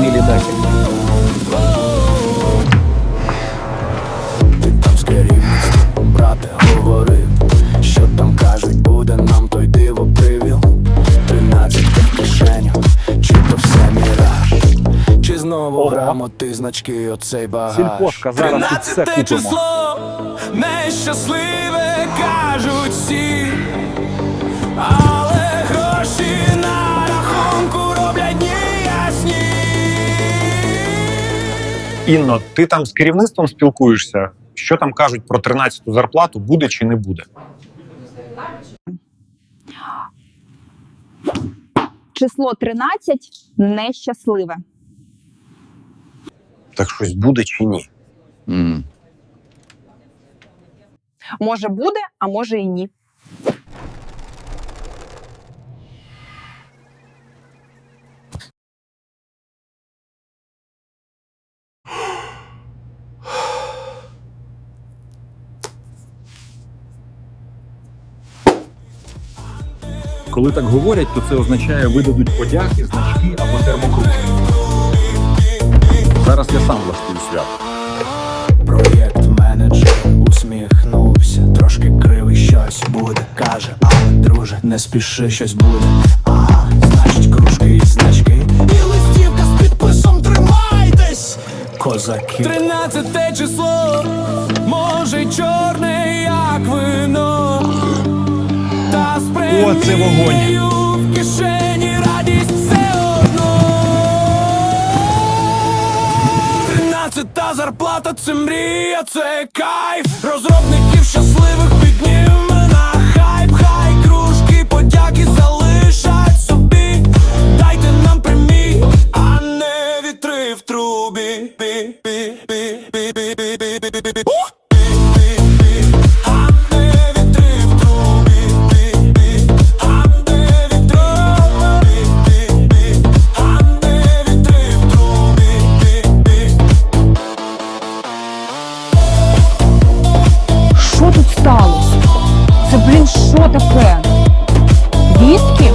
милі дахи. Ти там з керівництвом, брате, говори, що там кажуть, буде нам той диво привіл. Тринадцятка в кишеню, чи то все міраж, чи знову грамоти значки оцей багаж. Тринадцяте число нещасливе кажуть всі. Але Інно, ти там з керівництвом спілкуєшся? Що там кажуть про 13-ту зарплату, буде чи не буде? Число 13 нещасливе. Так щось буде чи ні? Може буде, а може і ні. Коли так говорять, то це означає видадуть подяки, значки або термокружки. Зараз я сам влаштую свято. Проєкт менеджер усміхнувся, трошки кривий щось буде, каже, але друже, не спіши, щось буде. Ага, значить, кружки і значки. І листівка з підписом тримайтесь, козаки. Тринадцяте число, може й чорне, як вино. Та це вогонь. кишені радість все одно. Тринадцята зарплата це мрія, це кайф. Розробників щасливих підніме на хайп, хай кружки, подяки залишать собі. Дайте нам премій, а не вітри в трубі. Пі. що таке? Віскі?